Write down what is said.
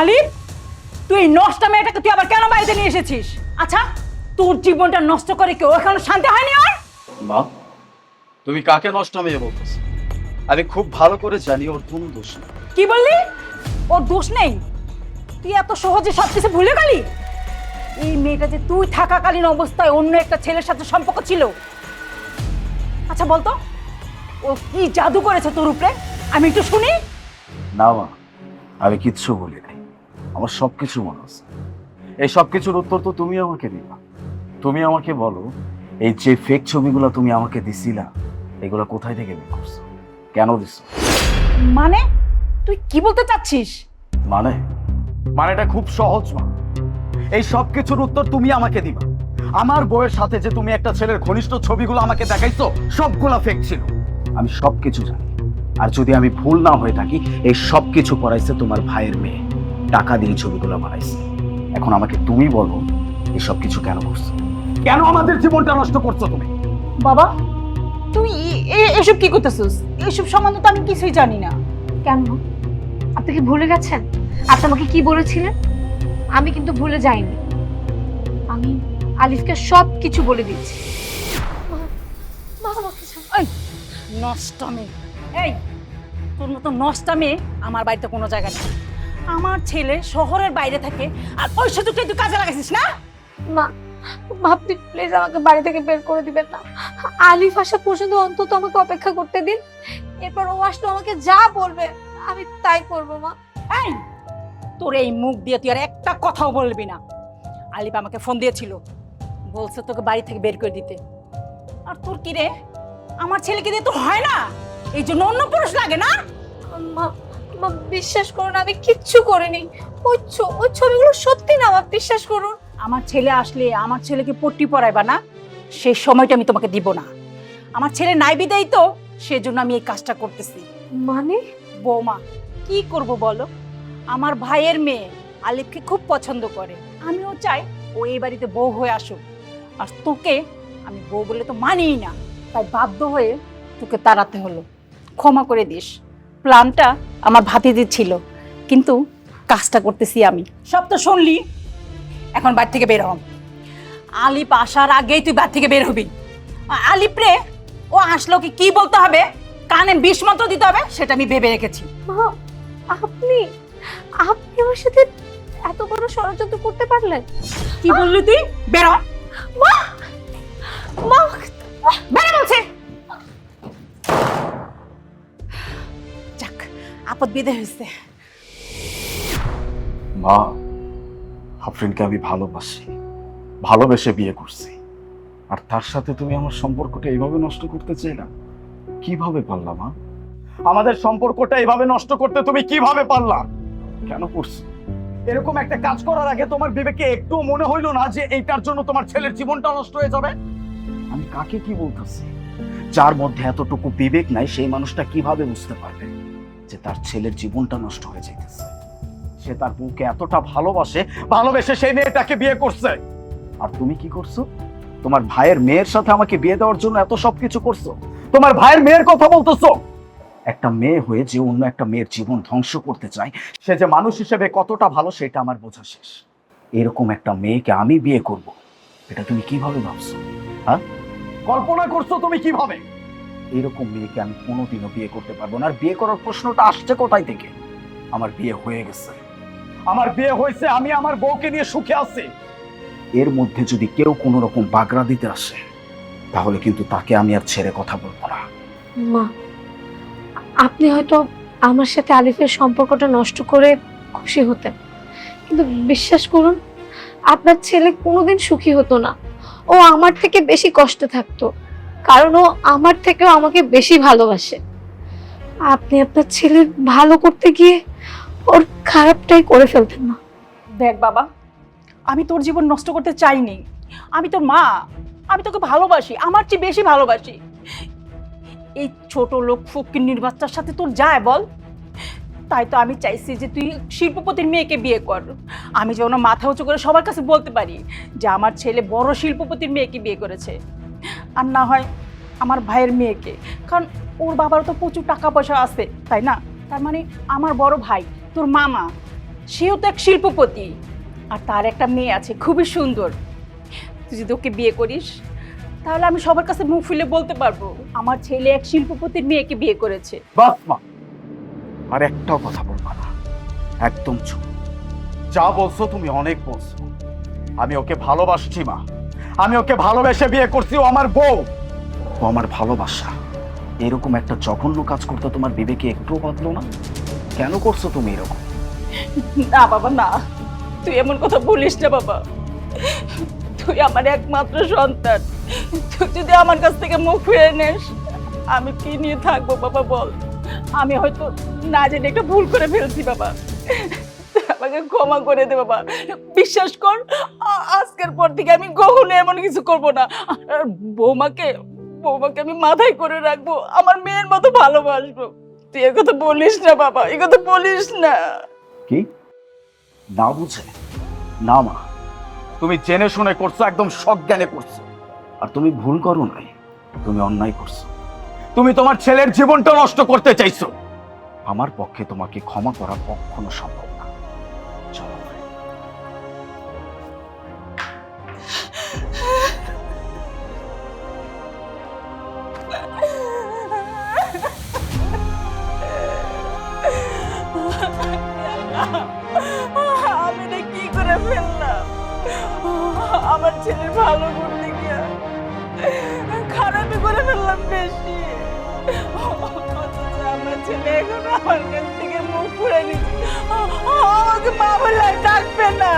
আলিফ তুই এই নষ্ট মেয়েটাকে তুই আবার কেন বাড়িতে নিয়ে এসেছিস? আচ্ছা তোর জীবনটা নষ্ট করে কেউ এখনও শান্তি হয়নি আর মা তুমি কাকে নষ্ট মেয়ে বলতেছো? আমি খুব ভালো করে জানি ওর কোনো দোষ নেই। কি বললি? ওর দোষ নেই? তুই এত সহজে সব কিছু ভুলে গেলি? এই মেয়েটা যে তুই থাকাকালীন অবস্থায় অন্য একটা ছেলের সাথে সম্পর্ক ছিল? আচ্ছা বলতো ও কি জাদু করেছে তোর উপরে? আমি একটু শুনি। না মা আমি কিচ্ছু বলি নাই আমার সব কিছু মনে আছে। এই সব কিছুর উত্তর তো তুমি আমাকে দিবা। তুমি আমাকে বলো এই যে ফেক ছবিগুলো তুমি আমাকে দিছিলা এগুলো কোথায় থেকে বের করছ? কেন দিছো? মানে? তুই কি বলতে চাচ্ছিস? মানে? মানেটা খুব সহজ মা। এই সব কিছুর উত্তর তুমি আমাকে দিবা। আমার বউয়ের সাথে যে তুমি একটা ছেলের ঘনিষ্ঠ ছবিগুলো আমাকে দেখাইছো সবগুলা ফেক ছিল। আমি সব কিছু জানি। আর যদি আমি ভুল না হয়ে থাকি এই সব কিছু করাইছে তোমার ভাইয়ের মেয়ে। টাকা দিয়ে ছবিগুলো বানাইছে। এখন আমাকে তুমি বলো এসব কিছু কেন করছ? কেন আমাদের জীবনটা নষ্ট করছ তুমি? বাবা এ- এসব কি করতেছিস এসব সম্বন্ধে তো আমি কিছুই জানি না। কেন? আপনি কি ভুলে গেছেন? আপনি আমাকে কি বলেছিলেন? আমি কিন্তু ভুলে যাইনি। আমি আলিফকে সব কিছু বলে দিচ্ছি। এই নষ্ট মেয়ে। এই তোর মতো নষ্ট মেয়ে আমার বাড়িতে কোনো জায়গা নেই। আমার ছেলে শহরের বাইরে থাকে আর ওই সুযোগটা তুই কাজে লাগাইছিস না? মা আপনি প্লিজ আমাকে বাড়ি থেকে বের করে দিবেন না। আলিফ আসা পর্যন্ত অন্তত আমাকে অপেক্ষা করতে দিন। এরপর ও আসলে আমাকে যা বলবে আমি তাই করব মা। এই তোর এই মুখ দিয়ে তুই আর একটা কথাও বলবি না। আলিপ আমাকে ফোন দিয়েছিল বলছে তোকে বাড়ি থেকে বের করে দিতে। আর তোর কি রে? আমার ছেলেকে দিয়ে তো হয় না। এই জন্য অন্য পুরুষ লাগে না? মা বিশ্বাস করুন আমি কিচ্ছু করিনি। ওই ছ- ওই ছবিগুলো সত্যি না মা বিশ্বাস করুন। আমার ছেলে আসলে আমার ছেলেকে পট্টি পরাইবা না সেই সময়টা আমি তোমাকে দিব না। আমার ছেলে নাই বিদায় তো সেজন্য আমি এই কাজটা করতেছি। মানে? বৌমা কি করব বলো? আমার ভাইয়ের মেয়ে আলিফকে খুব পছন্দ করে। আমিও চাই ও এই বাড়িতে বউ হয়ে আসুক। আর তোকে আমি বউ বলে তো মানিই না। তাই বাধ্য হয়ে তোকে তাড়াতে হলো। ক্ষমা করে দিস। প্ল্যানটা আমার ভাতিজির ছিল। কিন্তু কাজটা করতেছি আমি। সব তো শুনলি এখন বাড়ি থেকে বের হম আলিপ আসার আগেই তুই বাড়ি থেকে বের হবি। আলিপ রে ও আসলো কি কি বলতে হবে? কানে বিষ মন্ত্র দিতে হবে সেটা আমি ভেবে রেখেছি। মা আপনি আপনি আমার সাথে এত বড় ষড়যন্ত্র করতে পারলেন? কি বললি তুই? বেরো মা মা আপদ বিদে হয়েছে মা আফরিনকে আমি ভালোবাসি, ভালোবেসে বিয়ে করছি। আর তার সাথে তুমি আমার সম্পর্কটা এইভাবে নষ্ট করতে চাইলা কীভাবে পারলা মা? আমাদের সম্পর্কটা এইভাবে নষ্ট করতে তুমি কীভাবে পারলা? কেন করছ? এরকম একটা কাজ করার আগে তোমার বিবেকে একটু মনে হইল না যে এইটার জন্য তোমার ছেলের জীবনটা নষ্ট হয়ে যাবে? আমি কাকে কি বলতেছি? যার মধ্যে এতটুকু বিবেক নাই, সেই মানুষটা কীভাবে বুঝতে পারবে? যে তার ছেলের জীবনটা নষ্ট হয়ে যাইতেছে। সে তার বউকে এতটা ভালোবাসে, ভালোবেসে সেই মেয়েটাকে বিয়ে করছে। আর তুমি কি করছ? তোমার ভাইয়ের মেয়ের সাথে আমাকে বিয়ে দেওয়ার জন্য এত সব কিছু করছ? তোমার ভাইয়ের মেয়ের কথা বলতেছো? একটা মেয়ে হয়ে যে অন্য একটা মেয়ের জীবন ধ্বংস করতে চায়, সে যে মানুষ হিসেবে কতটা ভালো সেটা আমার বোঝা শেষ। এরকম একটা মেয়েকে আমি বিয়ে করব। এটা তুমি কীভাবে ভাবছ? হ্যাঁ? কল্পনা করছ তুমি কীভাবে? এরকম মেয়েকে আমি কোনোদিনও বিয়ে করতে পারব না। আর বিয়ে করার প্রশ্নটা আসছে কোথায় থেকে? আমার বিয়ে হয়ে গেছে। আমার বিয়ে হয়েছে আমি আমার বউকে নিয়ে সুখে আছি। এর মধ্যে যদি কেউ কোনো রকম বাগড়া দিতে আসে তাহলে কিন্তু তাকে আমি আর ছেড়ে কথা বলব না। মা আপনি হয়তো আমার সাথে আলিফের সম্পর্কটা নষ্ট করে খুশি হতেন। কিন্তু বিশ্বাস করুন আপনার ছেলে কোনোদিন সুখী হতো না। ও আমার থেকে বেশি কষ্টে থাকতো। কারণ ও আমার থেকেও আমাকে বেশি ভালোবাসে। আপনি আপনার ছেলের ভালো করতে গিয়ে ওর খারাপটাই করে ফেলতেন না। দেখ বাবা, আমি তোর জীবন নষ্ট করতে চাইনি। আমি তোর মা, আমি তোকে ভালোবাসি, আমার চেয়ে বেশি ভালোবাসি। এই ছোট লোক ফকির বাচ্চার সাথে তোর যায় বল। তাই তো আমি চাইছি যে তুই শিল্পপতির মেয়েকে বিয়ে কর। আমি যেন মাথা উঁচু করে সবার কাছে বলতে পারি যে আমার ছেলে বড় শিল্পপতির মেয়েকে বিয়ে করেছে। আর না হয় আমার ভাইয়ের মেয়েকে। কারণ ওর বাবার তো প্রচুর টাকা পয়সা আছে, তাই না? তার মানে আমার বড় ভাই, তোর মামা, সেও তো এক শিল্পপতি। আর তার একটা মেয়ে আছে, খুবই সুন্দর। তুই যদি ওকে বিয়ে করিস, তাহলে আমি সবার কাছে মুখ ফুলে বলতে পারব, আমার ছেলে এক শিল্পপতির মেয়েকে বিয়ে করেছে। মা আর একটাও কথা বলবা না। একদম চুপ। যা বলছো তুমি অনেক বলছো। আমি ওকে ভালোবাসছি, মা। আমি ওকে ভালোবেসে বিয়ে করছি, ও আমার বউ। ও আমার ভালোবাসা। এরকম একটা জঘন্য কাজ করতে তোমার বিবেকে একটুও বাঁধলো না? কেন করছ তুমি এরকম? না, বাবা, না। তুই এমন কথা বলিস না, বাবা। তুই আমার একমাত্র সন্তান। তুই যদি আমার কাছ থেকে মুখ ফিরে নেস, আমি কি নিয়ে থাকব, বাবা, বল? আমি হয়তো না জেনে একটা ভুল করে ফেলছি, বাবা। আমাকে ক্ষমা করে দে, বাবা। বিশ্বাস কর আজকের পর থেকে আমি কখনো এমন কিছু করব না। আর বৌমাকে বৌমাকে আমি মাথায় করে রাখব, আমার মেয়ের মতো ভালোবাসবো। তুই এ কথা বলিস না বাবা, এ কথা বলিস না। কি? না বুঝে? না মা। তুমি জেনে শুনে করছ, একদম সজ্ঞানে করছ। আর তুমি ভুল করো নাই, তুমি অন্যায় করছ। তুমি তোমার ছেলের জীবনটা নষ্ট করতে চাইছো। আমার পক্ষে তোমাকে ক্ষমা করা কখনো সম্ভব আমি না কি করে ফেললাম? আমার ছেলের ভালো করতে গিয়া খারাপই করে ফেললাম বেশি। আমার ছেলে এখন আমার কাছ থেকে মুখ ফুড়ে নিচ্ছে। আমাকে মা বলে ডাকবে না।